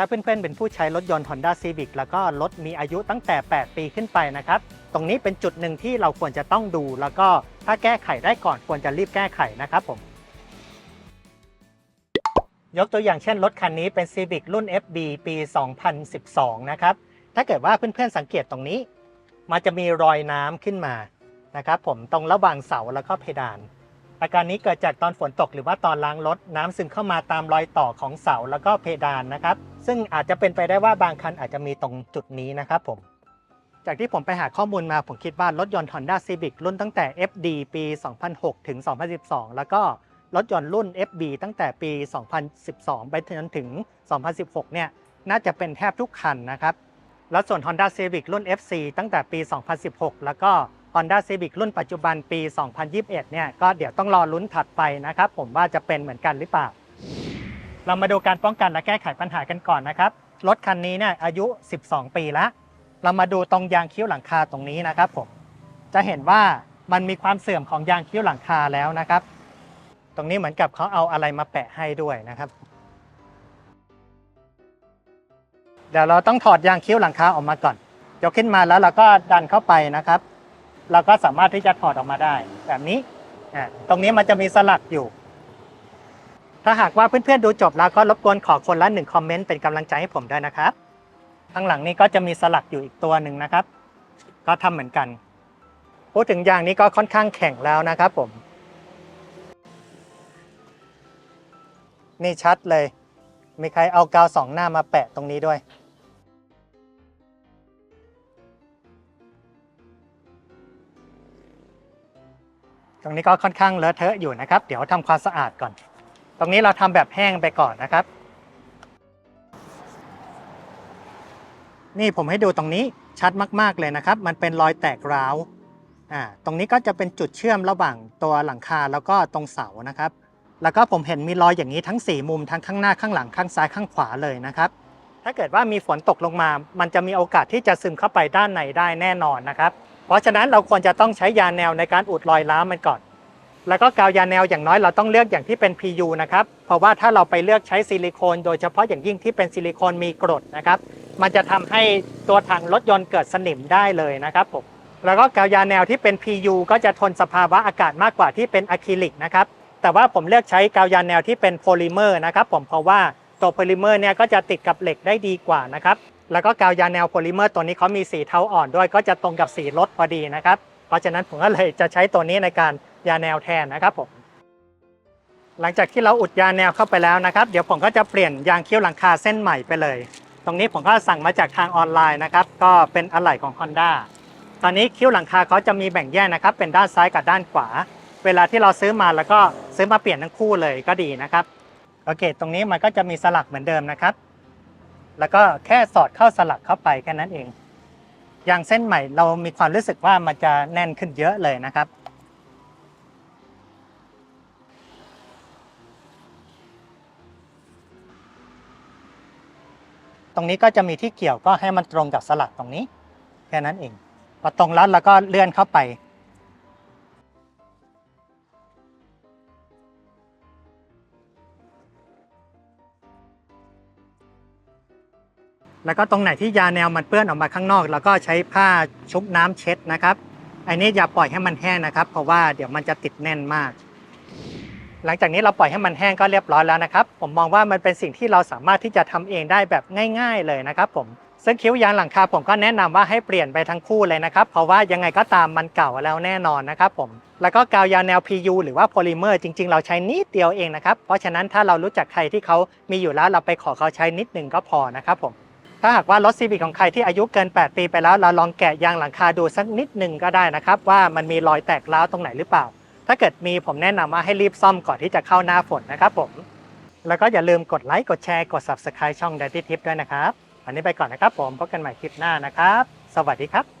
ถ้าเพื่อนๆ เป็นผู้ใช้รถยนต์ Honda Civic แล้วก็รถมีอายุตั้งแต่ 8 ปีขึ้นไปนะครับ ตรงนี้เป็นจุดหนึ่งที่เราควรจะต้องดู แล้วก็ถ้าแก้ไขได้ก่อนควรจะรีบแก้ไขนะครับผม ยกตัวอย่างเช่นรถคันนี้เป็น Civic รุ่น FB ปี 2012 นะครับ ถ้าเกิดว่าเพื่อนๆ สังเกตตรงนี้ มันจะมีรอยน้ำขึ้นมานะครับผมตรงระหว่างเสาแล้วก็เพดาน อาการนี้เกิดจากตอนฝนตกหรือว่าตอนล้างรถน้ำซึมเข้ามาตามรอยต่อของเสาแล้วก็เพดานนะครับ ซึ่งอาจจะเป็นไปได้ว่าบางคันอาจจะมีตรงจุดนี้นะครับผม จากที่ผมไปหาข้อมูลมาผมคิดว่ารถยนต์ Honda Civic รุ่นตั้งแต่ FD ปี 2006 ถึง 2012 แล้วก็รถยนต์รุ่น FB ตั้งแต่ปี 2012 ไปจนถึง 2016 เนี่ยน่าจะเป็นแทบทุกคันนะครับ แล้วส่วน Honda Civic รุ่น FC ตั้งแต่ปี 2016 แล้วก็ Honda Civic รุ่นปัจจุบันปี 2021 เนี่ยก็เดี๋ยวต้องรอลุ้นถัดไปนะครับผมว่าจะเป็นเหมือนกันหรือเปล่า เรามาดูการป้องกันและแก้ไขปัญหากันก่อนนะครับ รถคันนี้เนี่ยอายุ 12 ปีแล้ว เรามาดูตรงยางคิ้วหลังคาตรงนี้นะครับผม จะเห็นว่ามันมีความเสื่อมของยางคิ้วหลังคาแล้วนะครับ ตรงนี้เหมือนกับเขาเอาอะไรมาแปะให้ด้วยนะครับ เดี๋ยวเราต้องถอดยางคิ้วหลังคาออกมาก่อน ยกขึ้นมาแล้วเราก็ดันเข้าไปนะครับ เราก็สามารถที่จะถอดออกมาได้ แบบนี้ตรงนี้มันจะมีสลักอยู่ ถ้าหากว่าเพื่อนๆดูจบแล้วก็รบกวนขอคนละหนึ่งคอมเมนต์เป็นกำลังใจให้ผมด้วยนะครับ ข้างหลังนี้ก็จะมีสลักอยู่อีกตัวหนึ่งนะครับ ก็ทำเหมือนกัน พูดถึงยางนี้ก็ค่อนข้างแข็งแล้วนะครับผม นี่ชัดเลย มีใครเอากาวสองหน้ามาแปะตรงนี้ด้วย ตรงนี้ก็ค่อนข้างเลอะเทอะอยู่นะครับ เดี๋ยวทำความสะอาดก่อน ตรงนี้เราทำแบบแห้งไปก่อนนะครับ นี่ผมให้ดูตรงนี้ชัดมาก ๆ เลยนะครับ มันเป็นรอยแตกร้าวอ่าตรงนี้ก็จะเป็นจุดเชื่อมระหว่างตัวหลังคาแล้วก็ตรงเสานะครับ แล้วก็ผมเห็นมีรอยอย่างนี้ทั้ง 4 มุมทั้งข้างหน้าข้างหลังข้างซ้ายข้างขวาเลยนะครับ ถ้าเกิดว่ามีฝนตกลงมา มันจะมีโอกาสที่จะซึมเข้าไปด้านในได้แน่นอนนะครับ เพราะฉะนั้นเราควรจะต้องใช้ยาแนวในการอุดรอยร้าวมันก่อน แล้วก็กาวยาแนวอย่างน้อยเราต้องเลือกอย่างที่เป็น PU นะครับ เพราะว่าถ้าเราไปเลือกใช้ซิลิโคน โดยเฉพาะอย่างยิ่งที่เป็นซิลิโคนมีกรดนะครับ มันจะทำให้ตัวถังรถยนต์เกิดสนิมได้เลยนะครับผม แล้วก็กาวยาแนวที่เป็น PU ก็จะทนสภาวะอากาศมากกว่าที่เป็นอะคริลิกนะครับ แต่ว่าผมเลือกใช้กาวยาแนวที่เป็นโพลิเมอร์นะครับผมเพราะว่า ตัวโพลิเมอร์เนี่ยก็จะติดกับเหล็กได้ดีกว่านะครับ แล้วก็กาวยาแนวโพลิเมอร์ตัวนี้เขามีสีเทาอ่อนด้วย ก็จะตรงกับสีรถพอดีนะครับ เพราะฉะนั้นผมก็เลยจะใช้ตัวนี้ในการยาแนวแทนนะครับผม หลังจากที่เราอุดยาแนวเข้าไปแล้วนะครับ เดี๋ยวผมก็จะเปลี่ยนยางคิ้วหลังคาเส้นใหม่ไปเลย ตรงนี้ผมก็สั่งมาจากทางออนไลน์นะครับ ก็เป็นอะไหล่ของ Honda ตอนนี้คิ้วหลังคาเขาจะมีแบ่งแยกนะครับ เป็นด้านซ้ายกับด้านขวา เวลาที่เราซื้อมาแล้วก็ซื้อมาเปลี่ยนทั้งคู่เลยก็ดีนะครับ โอเค ตรงนี้มันก็จะมีสลักเหมือนเดิมนะครับ แล้วก็แค่สอดเข้าสลักเข้าไปแค่นั้นเองยางเส้นใหม่เรามีความรู้สึกว่ามันจะแน่นขึ้นเยอะเลยนะครับ ตรงนี้ก็จะมีที่เกี่ยวก็ให้มันตรงกับสลักตรงนี้ แค่นั้นเองพอตรงแล้วเราก็เลื่อนเข้าไป แล้วก็ตรงไหนที่ยาแนวมันเปื้อนออกมาข้างนอก แล้วก็ใช้ผ้าชุบน้ำเช็ดนะครับ อันนี้อย่าปล่อยให้มันแห้งนะครับ เพราะว่าเดี๋ยวมันจะติดแน่นมาก หลังจากนี้เราปล่อยให้มันแห้งก็เรียบร้อยแล้วนะครับ ผมมองว่ามันเป็นสิ่งที่เราสามารถที่จะทำเองได้แบบง่าย ๆ เลยนะครับ ผมซึ่งคิ้วยางหลังคาผมก็แนะนำว่าให้เปลี่ยนไปทั้งคู่เลยนะครับ เพราะว่ายังไงก็ตามมันเก่าแล้วแน่นอนนะครับผม แล้วก็กาวยาแนว PU หรือว่าโพลิเมอร์จริง ๆ เราใช้นิดเดียวเองนะครับ เพราะฉะนั้นถ้าเรารู้จักใครที่เขามีอยู่แล้วเราไปขอเขาใช้นิดหนึ่งก็พอนะครับผม ถ้าหากว่ารถซีวิ c ของใครที่อายุเกิน 8 ปีไปแล้ว เราลองแกะยางหลังคาดูสักนิดหนึ่งก็ได้นะครับ ว่ามันมีรอยแตกร้าวตรงไหนหรือเปล่า ถ้าเกิดมีผมแนะนำว่าให้รีบซ่อมก่อนที่จะเข้าหน้าฝนนะครับผม แล้วก็อย่าลืมกดไลค์กดแชร์กด Subscribe ช่อง Daddy Tip ด้วยนะครับวันนี้ไปก่อนนะครับผมพบกันใหม่คลิปหน้านะครับ สวัสดีครับ